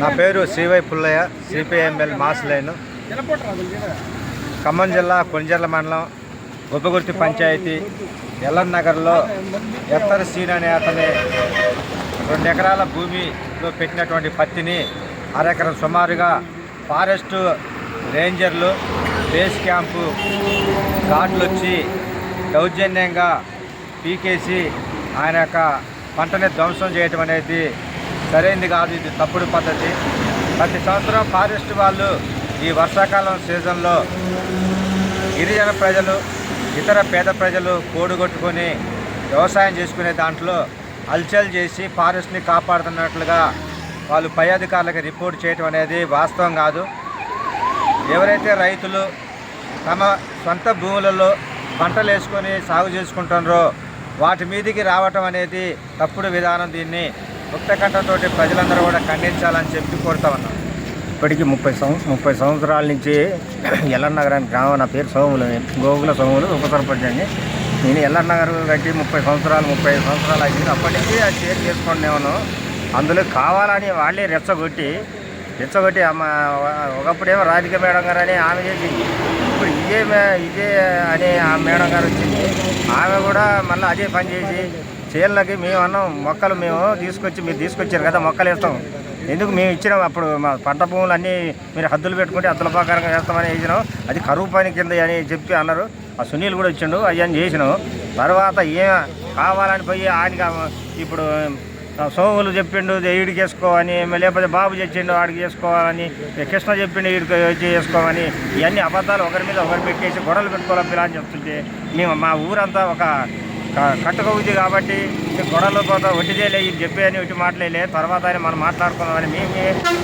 నా పేరు శ్రీవై Pullaiah CPML mass line. Khammam జిల్లా కొంజర్ల మండలం గొప్పగుర్తి పంచాయతీ ఎల్ఎన్ నగర్లో ఎత్తర సీన్ అనే అతని రెండు ఎకరాల భూమిలో పెట్టినటువంటి పత్తిని అరెకరం సుమారుగా ఫారెస్ట్ రేంజర్లు బేస్ క్యాంపు గార్డులు వచ్చి దౌర్జన్యంగా పీకేసి ఆయన యొక్క పంటని ధ్వంసం చేయటం అనేది సరైనది కాదు ఇది తప్పుడు పద్ధతి. ప్రతి సంవత్సరం ఫారెస్ట్ వాళ్ళు ఈ వర్షాకాలం సీజన్లో గిరిజన ప్రజలు ఇతర పేద ప్రజలు కోడుగొట్టుకొని వ్యవసాయం చేసుకునే దాంట్లో హల్చల్ చేసి ఫారెస్ట్ని కాపాడుతున్నట్లుగా వాళ్ళు పై అధికారులకు రిపోర్ట్ చేయటం అనేది వాస్తవం కాదు. ఎవరైతే రైతులు తమ సొంత భూములలో పంటలు వేసుకొని సాగు చేసుకుంటున్నారో వాటి మీదికి రావటం అనేది తప్పుడు విధానం దీన్ని. ముక్తకంఠతోటి ప్రజలందరూ కూడా ఖండించాలని చెప్పి కోరుతా ఉన్నాం. ఇప్పటికి ముప్పై సంవత్సరం ముప్పై సంవత్సరాల నుంచి ఎల్ఎన్ నగరానికి గ్రామం నా పేరు సోములు గోగుల సోములు ఉప నేను ఎల్ఎన్ నగర్ కట్టి ముప్పై సంవత్సరాలు ముప్పై ఐదు సంవత్సరాలు అయింది అప్పటి నుంచి అది షేర్ చేసుకునేవాను అందులో కావాలని వాళ్ళే రెచ్చగొట్టి రెచ్చగొట్టి అమ్మ ఒకప్పుడేమో రాధిక మేడం గారు అని ఆమె చేసింది. ఇప్పుడు ఇదే మే- ఇదే అని ఆ మేడం గారు వచ్చింది. ఆమె కూడా మళ్ళీ అదే పని చేసి చేనులకి మేము అన్నాం మొక్కలు మేము తీసుకొచ్చి మీరు తీసుకొచ్చారు కదా మొక్కలు వేస్తాం. ఎందుకు మేము ఇచ్చినాం? అప్పుడు మా పంట భూములు అన్నీ మీరు హద్దులు పెట్టుకుంటే హద్దుల ప్రకారంగా వేస్తామని వేసినాం. అది కరువు పని కింద అని చెప్పి అన్నారు. ఆ సునీల్ కూడా వచ్చిండు అవన్నీ చేసినాం. తర్వాత ఏం కావాలని పోయి ఆయనకి ఇప్పుడు సోములు చెప్పిండు ఈడికి వేసుకోవని లేకపోతే బాబు చెప్పిండు ఆడికి చేసుకోవాలని కృష్ణ చెప్పిండు ఈడికి వచ్చి చేసుకోమని ఇవన్నీ అబద్ధాలు ఒకరి మీద ఒకరు పెట్టేసి గొడవలు పెట్టుకోవాలి పిల్ల అని చెప్తుంటే మేము మా ఊరంతా ఒక క- కట్టుక ఉంది కాబట్టి గొడవలు పోతా ఒట్టిదేలే ఇది చెప్పేదని ఇటు మాటలేలే తర్వాత అని మనం మాట్లాడుకుందామని మేము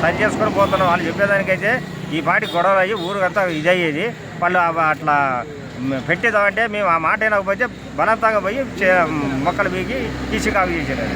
సరి చేసుకొని పోతున్నాం. వాళ్ళు చెప్పేదానికైతే ఈ పాటి గొడవలు అయ్యి ఊరికంతా ఇదయ్యేది. వాళ్ళు అట్లా పెట్టేదామంటే మేము ఆ మాట అయినకపోతే బలవంతంగా పోయి చే- మొక్కలు పీకి తీసి కాగు చేసేది.